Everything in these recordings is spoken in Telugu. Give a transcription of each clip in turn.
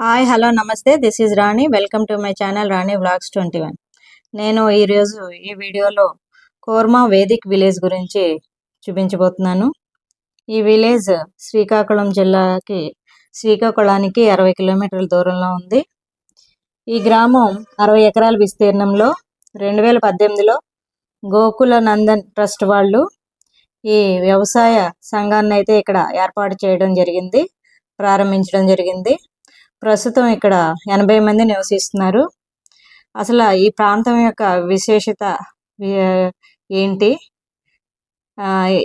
హాయ్ హలో నమస్తే. This is Rani welcome to my channel Rani vlogs twenty one నేను ఈరోజు ఈ వీడియోలో కోర్మా వేదిక్ విలేజ్ గురించి చూపించబోతున్నాను. ఈ విలేజ్ శ్రీకాకుళం జిల్లాకి శ్రీకాకుళానికి అరవై కిలోమీటర్ల దూరంలో ఉంది. ఈ గ్రామం అరవై ఎకరాల విస్తీర్ణంలో రెండు వేల పద్దెనిమిదిలో గోకుల నందన్ ట్రస్ట్ వాళ్ళు ఈ వ్యవసాయ సంఘాన్ని అయితే ఇక్కడ ఏర్పాటు చేయడం జరిగింది ప్రారంభించడం జరిగింది. ప్రస్తుతం ఇక్కడ ఎనభై మంది నివసిస్తున్నారు. అసలు ఈ ప్రాంతం యొక్క విశేషత ఏంటి?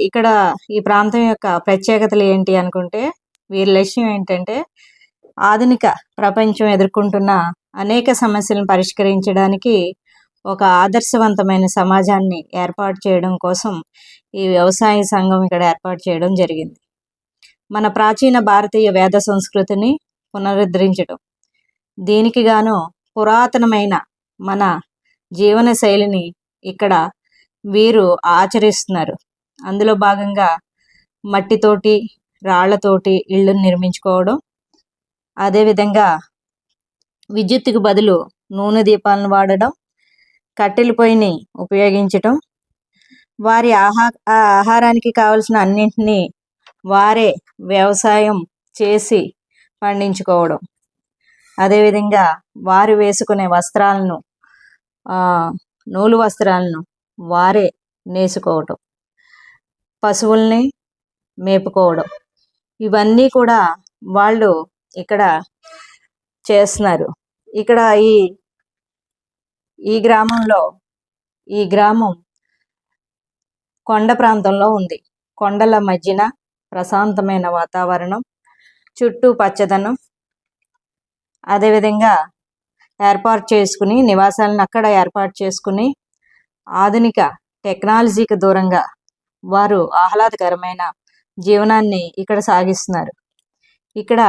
ఇక్కడ ఈ ప్రాంతం యొక్క ప్రత్యేకతలు ఏంటి అనుకుంటే వీరి లక్ష్యం ఏంటంటే ఆధునిక ప్రపంచం ఎదుర్కొంటున్న అనేక సమస్యలను పరిష్కరించడానికి ఒక ఆదర్శవంతమైన సమాజాన్ని ఏర్పాటు చేయడం కోసం ఈ వ్యవసాయ సంఘం ఇక్కడ ఏర్పాటు చేయడం జరిగింది. మన ప్రాచీన భారతీయ వేద సంస్కృతిని పునరుద్ధరించడం దీనికి గాను పురాతనమైన మన జీవన శైలిని ఇక్కడ వీరు ఆచరిస్తున్నారు. అందులో భాగంగా మట్టితోటి రాళ్ళతోటి ఇళ్ళు నిర్మించుకోవడం. అదేవిధంగా విద్యుత్తుకు బదులు నూనె దీపాలను వాడడం కట్టెల పొయ్యిని ఉపయోగించటం. వారి ఆహా ఆహారానికి కావలసిన అన్నింటినీ వారే వ్యవసాయం చేసి పండించుకోవడం. అదేవిధంగా వారు వేసుకునే వస్త్రాలను ఆ, నూలు వస్త్రాలను వారే నేసుకోవటం. పశువుల్ని మేపుకోవడం. ఇవన్నీ కూడా వాళ్ళు ఇక్కడ చేస్తున్నారు. ఇక్కడ ఈ ఈ గ్రామంలో ఈ గ్రామం కొండ ప్రాంతంలో ఉంది. కొండల మధ్యన ప్రశాంతమైన వాతావరణం చుట్టూ పచ్చదనం. అదేవిధంగా ఏర్పాటు చేసుకుని నివాసాలను అక్కడ ఏర్పాటు చేసుకుని ఆధునిక టెక్నాలజీకి దూరంగా వారు ఆహ్లాదకరమైన జీవనాన్ని ఇక్కడ సాగిస్తున్నారు. ఇక్కడ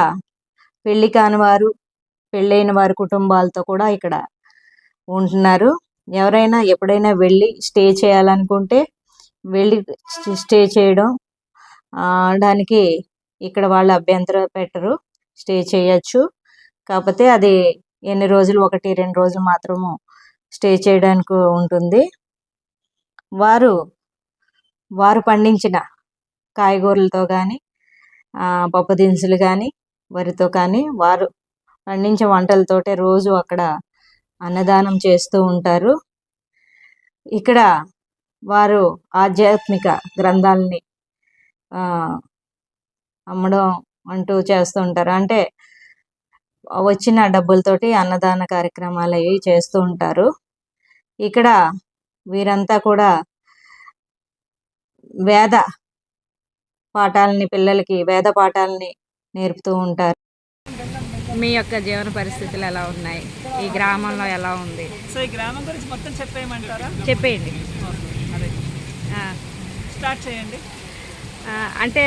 పెళ్ళి కాని వారు పెళ్ళైన వారి కుటుంబాలతో కూడా ఇక్కడ ఉంటున్నారు. ఎవరైనా ఎప్పుడైనా వెళ్ళి స్టే చేయాలనుకుంటే వెళ్ళి స్టే చేయడం దానికి ఇక్కడ వాళ్ళు అభ్యంతరం పెట్టరు. స్టే చేయొచ్చు. కాకపోతే అది ఎన్ని రోజులు ఒకటి రెండు రోజులు మాత్రము స్టే చేయడానికి ఉంటుంది. వారు వారు పండించిన కాయగూరలతో కానీ పప్పు దినుసులు కానీ వరితో కానీ వారు పండించే వంటలతోటే రోజు అక్కడ అన్నదానం చేస్తూ ఉంటారు. ఇక్కడ వారు ఆధ్యాత్మిక గ్రంథాలని అమ్మడం అంటూ చేస్తూ ఉంటారు. అంటే వచ్చిన డబ్బులతోటి అన్నదాన కార్యక్రమాలు అవి చేస్తూ ఉంటారు. ఇక్కడ వీరంతా కూడా వేద పాఠాలని పిల్లలకి వేద పాఠాలని నేర్పుతూ ఉంటారు. మీ యొక్క జీవన పరిస్థితులు ఎలా ఉన్నాయి? ఈ గ్రామంలో ఎలా ఉంది? సో ఈ గ్రామం గురించి మొత్తం చెప్పేయమంటారా? చెప్పేయండి. స్టార్ట్ చేయండి. అంటే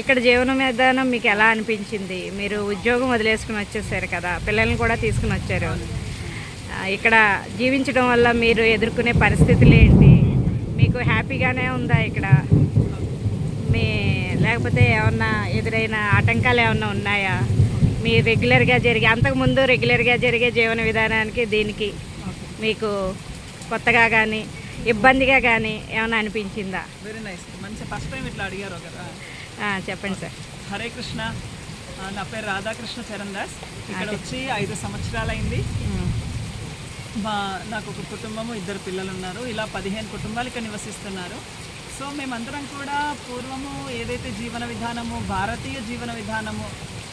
ఇక్కడ జీవన విధానం మీకు ఎలా అనిపించింది? మీరు ఉద్యోగం వదిలేసుకుని వచ్చేసారు కదా పిల్లల్ని కూడా తీసుకుని వచ్చారు. ఇక్కడ జీవించడం వల్ల మీరు ఎదుర్కొనే పరిస్థితులు ఏంటి? మీకు హ్యాపీగానే ఉందా ఇక్కడ? మీ లేకపోతే ఏమన్నా ఎదురైన ఆటంకాలు ఏమన్నా ఉన్నాయా? మీ రెగ్యులర్గా జరిగే అంతకుముందు రెగ్యులర్గా జరిగే జీవన విధానానికి దీనికి మీకు కొత్తగా కానీ ఇబ్బందిగా కానీ ఏమైనా అనిపించిందా? వెరీ నైస్ మంచి ఫస్ట్ టైం ఇట్లా అడిగారు కదా చెప్పండి సార్. హరే కృష్ణ. నా పేరు రాధాకృష్ణ చరణ్ దాస్. ఇక్కడ వచ్చి ఐదు సంవత్సరాలైంది. మా నాకు ఒక కుటుంబము ఇద్దరు పిల్లలు ఉన్నారు ఇలా పదిహేను కుటుంబాలు ఇక్కడ నివసిస్తున్నారు. సో మేమందరం కూడా పూర్వము ఏదైతే జీవన విధానము భారతీయ జీవన విధానము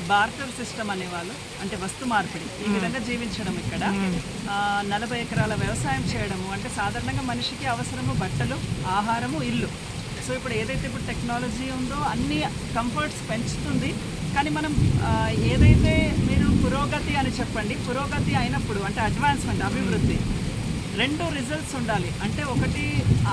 బార్టర్ సిస్టమ్ అనేవాళ్ళు అంటే వస్తు మార్పిడి ఈ విధంగా జీవించడం ఇక్కడ. నలభై ఎకరాల వ్యవసాయం చేయడము అంటే సాధారణంగా మనిషికి అవసరము బట్టలు ఆహారము ఇల్లు. సో ఇప్పుడు ఏదైతే ఇప్పుడు టెక్నాలజీ ఉందో అన్ని కంఫర్ట్స్ పెంచుతుంది. కానీ మనం ఏదైతే మీరు పురోగతి అని చెప్పండి పురోగతి అయినప్పుడు అంటే అడ్వాన్స్మెంట్ అభివృద్ధి రెండు రిజల్ట్స్ ఉండాలి. అంటే ఒకటి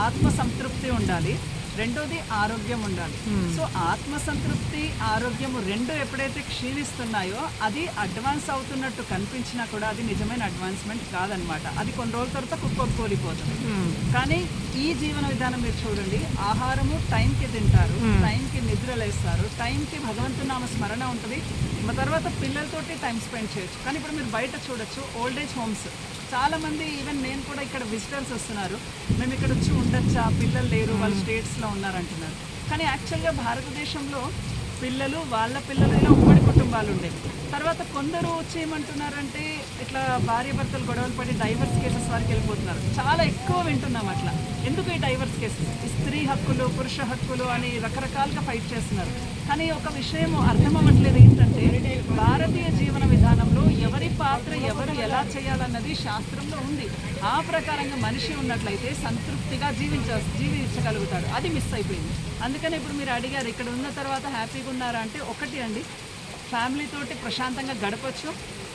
ఆత్మ సంతృప్తి ఉండాలి. రెండోది ఆరోగ్యం ఉండాలి. సో ఆత్మ సంతృప్తి ఆరోగ్యము రెండు ఎప్పుడైతే క్షీణిస్తున్నాయో అది అడ్వాన్స్ అవుతున్నట్టు కనిపించినా కూడా అది నిజమైన అడ్వాన్స్మెంట్ కాదనమాట. అది కొన్ని రోజుల తర్వాత కుప్పకూలిపోతుంది కానీ ఈ జీవన విధానం మీరు చూడండి. ఆహారము టైంకి తింటారు టైంకి నిద్రలేస్తారు టైంకి భగవంతు నామ స్మరణ ఉంటుంది. తర్వాత పిల్లలతోటి టైం స్పెండ్ చేయొచ్చు. కానీ ఇప్పుడు మీరు బయట చూడొచ్చు ఓల్డ్ ఏజ్ హోమ్స్. చాలా మంది ఈవెన్ నేను కూడా ఇక్కడ విజిటర్స్ వస్తున్నారు. మేము ఇక్కడ వచ్చి ఉండొచ్చా? పిల్లలు లేరు వాళ్ళు స్టేట్స్లో ఉన్నారంటున్నారు. కానీ యాక్చువల్గా భారతదేశంలో పిల్లలు వాళ్ళ పిల్లలు ఇలా ఉమ్మడి కుటుంబాలు ఉండేవి తర్వాత కొందరు వచ్చి ఏమంటున్నారంటే ఇట్లా భార్య భర్తలు గొడవలు పడి డైవర్స్ కేసెస్ వారికి వెళ్ళిపోతున్నారు. చాలా ఎక్కువ వింటున్నాం అట్లా. ఎందుకు ఈ డైవర్స్ కేసెస్ ఈ స్త్రీ హక్కులు పురుష హక్కులు అని రకరకాలుగా ఫైట్ చేస్తున్నారు. కానీ ఒక విషయం అర్థం అవ్వట్లేదు ఏంటంటే భారతీయ జీవన విధానంలో ఎవరి పాత్ర ఎవరు ఎలా చేయాలన్నది శాస్త్రంలో ఉంది. ఆ ప్రకారంగా మనిషి ఉన్నట్లయితే సంతృప్తిగా జీవించ జీవించగలుగుతాడు. అది మిస్ అయిపోయింది. అందుకని ఇప్పుడు మీరు అడిగారు ఇక్కడ ఉన్న తర్వాత హ్యాపీగా ఉన్నారా అంటే ఒకటి అండి. ఫ్యామిలీ తోటి ప్రశాంతంగా గడపచ్చు.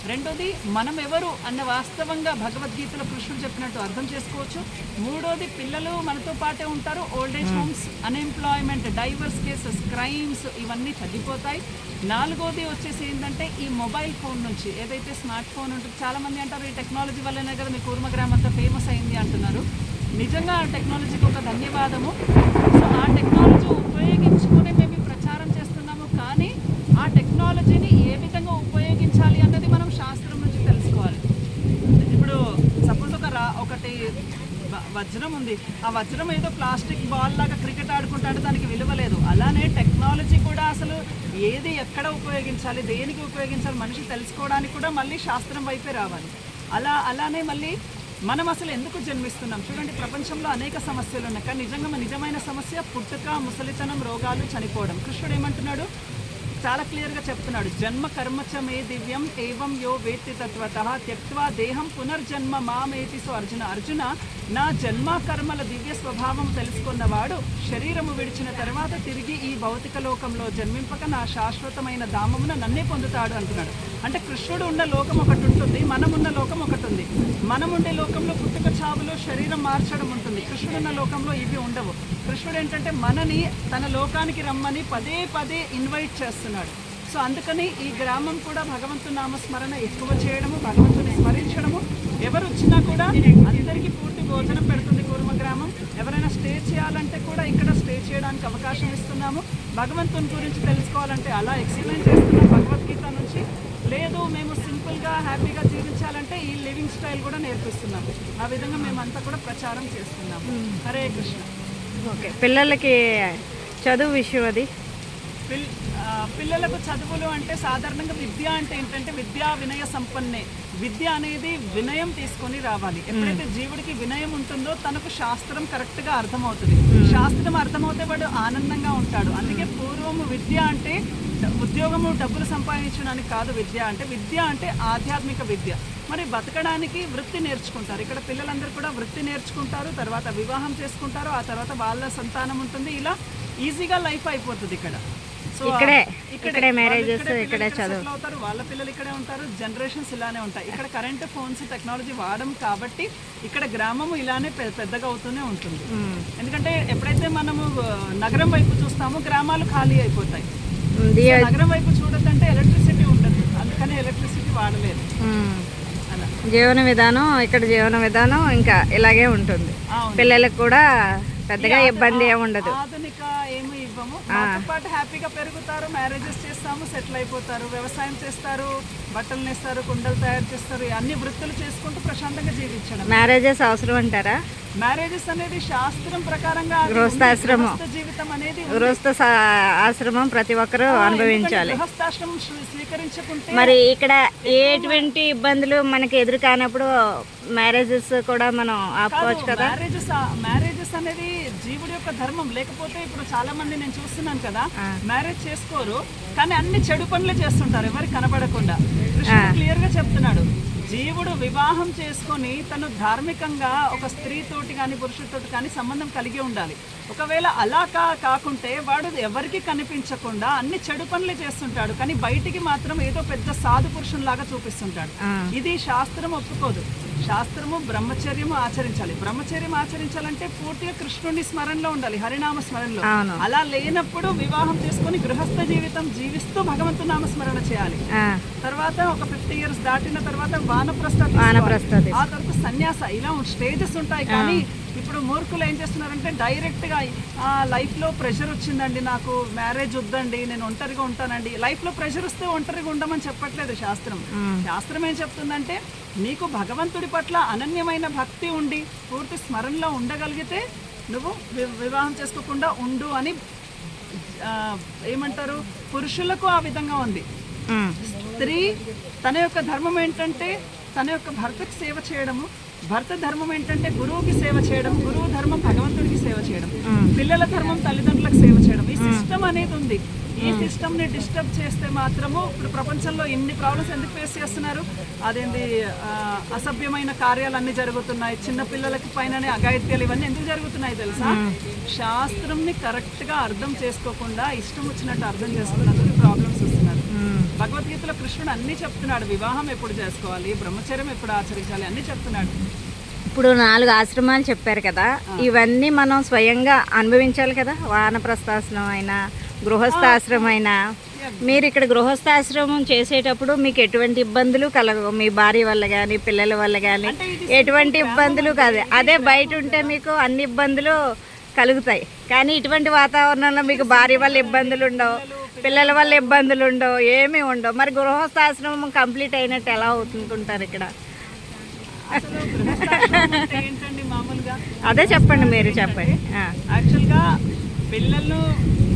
రెండోది మనం ఎవరు అన్న వాస్తవంగా భగవద్గీతలో కృష్ణుడు చెప్పినట్టు అర్థం చేసుకోవచ్చు. మూడోది పిల్లలు మనతో పాటే ఉంటారు. Old age homes unemployment divorce cases crimes ఇవన్నీ తగ్గిపోతాయి. నాలుగోది వచ్చేసి ఏంటంటే ఈ మొబైల్ ఫోన్ నుంచి ఏదైతే స్మార్ట్ ఫోన్ ఉంటుంది చాలామంది అంటారు ఈ టెక్నాలజీ వల్లనే కదా మీ కూర్మ గ్రామం అంతా ఫేమస్ అయింది అంటున్నారు. నిజంగా ఆ టెక్నాలజీకి ఒక ధన్యవాదము. సో ఆ టెక్నాలజీ ఉపయోగించుకుని మేము ఈ ప్రచారం చేస్తున్నాము కానీ ఆ టెక్నాలజీని ఏ విధంగా ఉపయోగించాలి అన్నది మనం శాస్త్రం నుంచి తెలుసుకోవాలి ఇప్పుడు సపోజ్ ఒక రా ఒకటి వ- వజ్రం ఉంది. ఆ వజ్రం ఏదో ప్లాస్టిక్ బాల్ లాగా క్రికెట్ ఆడుకుంటాడు దానికి విలువ లేదు. అలానే టెక్నాలజీ కూడా అసలు ఏది ఎక్కడ ఉపయోగించాలి దేనికి ఉపయోగించాలి మనిషి తెలుసుకోవడానికి కూడా మళ్ళీ శాస్త్రం వైపే రావాలి. అలా అలానే మళ్ళీ మనం అసలు ఎందుకు జన్మిస్తున్నాం? చూడండి ప్రపంచంలో అనేక సమస్యలు ఉన్నాయి. కానీ నిజంగా నిజమైన సమస్య పుట్టుక ముసలితనం రోగాలు చనిపోవడం. కృష్ణుడు ఏమంటున్నాడు? చాలా క్లియర్గా చెప్తున్నాడు. జన్మ కర్మచ మే దివ్యం ఏవం యో వేత్తి తత్వత త్యక్వా దేహం పునర్జన్మ మామేతి సో అర్జున. అర్జున నా జన్మ కర్మల దివ్య స్వభావం తెలుసుకున్నవాడు శరీరము విడిచిన తర్వాత తిరిగి ఈ భౌతిక లోకంలో జన్మింపక నా శాశ్వతమైన ధామమున నన్నే పొందుతాడు అంటున్నాడు. అంటే కృష్ణుడు ఉన్న లోకం ఒకటి ఉంటుంది మనం ఉన్న లోకం ఒకటి ఉంది. మనం ఉండే లోకంలో పుట్టుక చావులో శరీరం మార్చడం ఉంటుంది. కృష్ణుడు ఉన్న లోకంలో ఇవి ఉండవు. కృష్ణుడు ఏంటంటే మనని తన లోకానికి రమ్మని పదే పదే ఇన్వైట్ చేస్తున్నాడు. సో అందుకని ఈ గ్రామం కూడా భగవంతు నామస్మరణ ఎక్కువ చేయడము భగవంతుని స్మరించడము. ఎవరు వచ్చినా కూడా అందరికీ పూర్తి భోజనం పెడుతుంది కూర్మ గ్రామం. ఎవరైనా స్టే చేయాలంటే కూడా ఇక్కడ స్టే చేయడానికి అవకాశం ఇస్తున్నాము. భగవంతుని గురించి తెలుసుకోవాలంటే అలా ఎక్స్ప్లెయిన్ చేస్తున్నాం భగవద్గీత నుంచి. లేదు మేము సింపుల్గా హ్యాపీగా జీవించాలంటే ఈ లివింగ్ స్టైల్ కూడా నేర్పిస్తున్నాము ఆ విధంగా మేమంతా కూడా ప్రచారం చేస్తున్నాము. హరే కృష్ణ. ఓకే. పిల్లలకి చదువు విషయం అది? పిల్లలకు చదువులు అంటే సాధారణంగా విద్య అంటే ఏంటంటే విద్యా వినయ సంపన్నే. విద్య అనేది వినయం తీసుకొని రావాలి. ఎప్పుడైతే జీవుడికి వినయం ఉంటుందో తనకు శాస్త్రం కరెక్ట్గా అర్థమవుతుంది శాస్త్రం అర్థమవుతే వాడు ఆనందంగా ఉంటాడు. అందుకే పూర్వము విద్య అంటే ఉద్యోగము డబ్బులు సంపాదించడానికి కాదు విద్య అంటే విద్య అంటే ఆధ్యాత్మిక విద్య. మరి బతకడానికి వృత్తి నేర్చుకుంటారు. ఇక్కడ పిల్లలందరూ కూడా వృత్తి నేర్చుకుంటారు తర్వాత వివాహం చేసుకుంటారు ఆ తర్వాత వాళ్ళ సంతానం ఉంటుంది. ఇలా ఈజీగా లైఫ్ అయిపోతుంది ఇక్కడ. ఇక్కడే, ఇక్కడే పిల్లలు ఇక్కడే చదువు. అవుతారు వాళ్ళ పిల్లలు ఇక్కడే ఉంటారు జనరేషన్స్ ఇలానే ఉంటాయి ఇక్కడ కరెంట్ ఫోన్స్ టెక్నాలజీ వాడడం కాబట్టి ఇక్కడ గ్రామము ఇలానే పెద్దగా అవుతూనే ఉంటుంది ఎందుకంటే ఎప్పుడైతే మనము నగరం వైపు చూస్తామో గ్రామాలు ఖాళీ అయిపోతాయి నగరం వైపు చూడొద్దంటే ఎలక్ట్రిసిటీ ఉండదు అందుకని ఎలక్ట్రిసిటీ వాడలేదు జీవన విధానం ఇక్కడ జీవన విధానం ఇంకా ఇలాగే ఉంటుంది. పిల్లలకు కూడా పెద్దగా ఇబ్బంది ఏమి ఉండదు ఆధునిక ఇవ్వము మాతో పాటు హ్యాపీగా పెరుగుతారు మ్యారేజెస్ చేస్తాము సెటిల్ అయిపోతారు వ్యవసాయం చేస్తారు బట్టలు నేస్తారు కుండలు తయారు చేస్తారు అన్ని వృత్తులు చేసుకుంటూ ప్రశాంతంగా జీవించడం మ్యారేజెస్ అవసరం అంటారా మ్యారేజెస్ అనేది శాస్త్రం ప్రకారంగా. గృహస్థాశ్రమం. గృహస్థ జీవితం అనేది. గృహస్థ ఆశ్రమం ప్రతి ఒక్కరూ అనుభవించాలి గృహస్థాశ్రమం స్వీ- స్వీకరించుకుంటే మరి ఇక్కడ ఎటువంటి ఇబ్బందులు మనకి ఎదురు కానప్పుడు మ్యారేజెస్ కూడా మనం ఆపుకోవచ్చు కదా మ్యారేజెస్ మ్యారేజెస్ అనేది జీవుడి యొక్క ధర్మం. లేకపోతే ఇప్పుడు చాలా మంది నేను చూస్తున్నాను కదా మ్యారేజ్ చేసుకోరు కానీ అన్ని చెడు పనులే చేస్తుంటారు ఎవరికి కనబడకుండా. కృష్ణుడు క్లియర్గా చెప్తున్నాడు జీవుడు వివాహం చేసుకొని తను ధార్మికంగా ఒక స్త్రీతోటి కానీ పురుషుడితోటి కానీ సంబంధం కలిగి ఉండాలి. ఒకవేళ అలా కా కాకుంటే వాడు ఎవరికి కనిపించకుండా అన్ని చెడు పనులు చేస్తుంటాడు కానీ బయటికి మాత్రం ఏదో పెద్ద సాధు పురుషునిలాగా చూపిస్తుంటాడు. ఇది శాస్త్రం ఒప్పుకోదు. శాస్త్రము బ్రహ్మచర్యము ఆచరించాలి. బ్రహ్మచర్యం ఆచరించాలంటే పూర్తిగా కృష్ణుని స్మరణలో ఉండాలి హరినామ స్మరణలో. అలా లేనప్పుడు వివాహం చేసుకొని గృహస్థ జీవితం జీవిస్తూ భగవంతు నామ స్మరణ చేయాలి. తర్వాత ఒక ఫిఫ్టీ ఇయర్స్ దాటిన తర్వాత వానప్రస్థ. ఆ తర్వాత సన్యాస ఇలా స్టేజెస్ ఉంటాయి కానీ ఇప్పుడు మూర్ఖులు ఏం చేస్తున్నారంటే డైరెక్ట్గా ఆ లైఫ్లో ప్రెషర్ వచ్చిందండి నాకు మ్యారేజ్ వద్దండి నేను ఒంటరిగా ఉంటానండి. లైఫ్లో ప్రెషర్ వస్తే ఒంటరిగా ఉండమని చెప్పట్లేదు శాస్త్రం. శాస్త్రం ఏం చెప్తుందంటే నీకు భగవంతుడి పట్ల అనన్యమైన భక్తి ఉండి పూర్తి స్మరణలో ఉండగలిగితే నువ్వు వివాహం చేసుకోకుండా ఉండు అని ఏమంటారు? పురుషులకు ఆ విధంగా ఉంది. స్త్రీ తన యొక్క ధర్మం ఏంటంటే తన యొక్క భర్తకు సేవ చేయడము భర్త ధర్మం ఏంటంటే గురువుకి సేవ చేయడం గురువు ధర్మం భగవంతుడికి సేవ చేయడం. పిల్లల ధర్మం తల్లిదండ్రులకు సేవ చేయడం. ఈ సిస్టమ్ అనేది ఉంది. ఈ సిస్టమ్ని డిస్టర్బ్ చేస్తే మాత్రము ఇప్పుడు ప్రపంచంలో ఇన్ని ప్రాబ్లమ్స్ ఎందుకు ఫేస్ చేస్తున్నారు? అదేంటి అసభ్యమైన కార్యాలు అన్ని జరుగుతున్నాయి. చిన్న పిల్లలకి పైననే అఘాయిత్యాలు ఇవన్నీ ఎందుకు జరుగుతున్నాయి తెలుసా? శాస్త్రంని కరెక్ట్గా అర్థం చేసుకోకుండా ఇష్టం వచ్చినట్టు అర్థం చేసుకున్నందుకు ప్రాబ్లమ్స్ వస్తున్నారు. భగవద్గీతలో కృష్ణుడు అన్ని చెప్తున్నాడు. వివాహం ఎప్పుడు చేసుకోవాలి? బ్రహ్మచర్యం ఎప్పుడు ఆచరించాలి? అన్ని చెప్తున్నాడు. ఇప్పుడు నాలుగు ఆశ్రమాలు చెప్పారు కదా ఇవన్నీ మనం స్వయంగా అనుభవించాలి కదా? వానప్రస్థాశ్రమం అయినా గృహస్థాశ్రమం అయినా మీరు ఇక్కడ గృహస్థాశ్రమం చేసేటప్పుడు మీకు ఎటువంటి ఇబ్బందులు కలగవు? మీ భార్య వల్ల కానీ పిల్లల వల్ల కానీ ఎటువంటి ఇబ్బందులు కాదు. అదే బయట ఉంటే మీకు అన్ని ఇబ్బందులు కలుగుతాయి. కానీ ఇటువంటి వాతావరణంలో మీకు భార్య వల్ల ఇబ్బందులు ఉండవు పిల్లల వల్ల ఇబ్బందులు ఉండవు ఏమీ ఉండవు. మరి గృహస్థాశ్రమం కంప్లీట్ అయినట్టు ఎలా అవుతుంటుంటారు ఇక్కడ? ఏంటండి మామూలుగా? అదే చెప్పండి మీరు చెప్పండి. యాక్చువల్గా పిల్లలను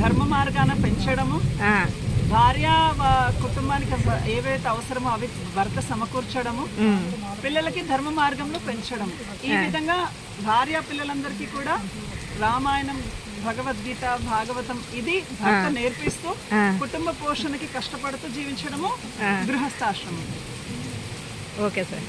ధర్మ మార్గాన పెంచడము భార్య కుటుంబానికి ఏవైతే అవసరమో అవి భర్త సమకూర్చడము పిల్లలకి ధర్మ మార్గంలో పెంచడం ఈ విధంగా భార్య పిల్లలందరికీ కూడా రామాయణం భగవద్గీత భాగవతం ఇది భర్త నేర్పిస్తూ. కుటుంబ పోషణకి కష్టపడుతూ జీవించడము గృహస్థాశ్రమం. Okay sir.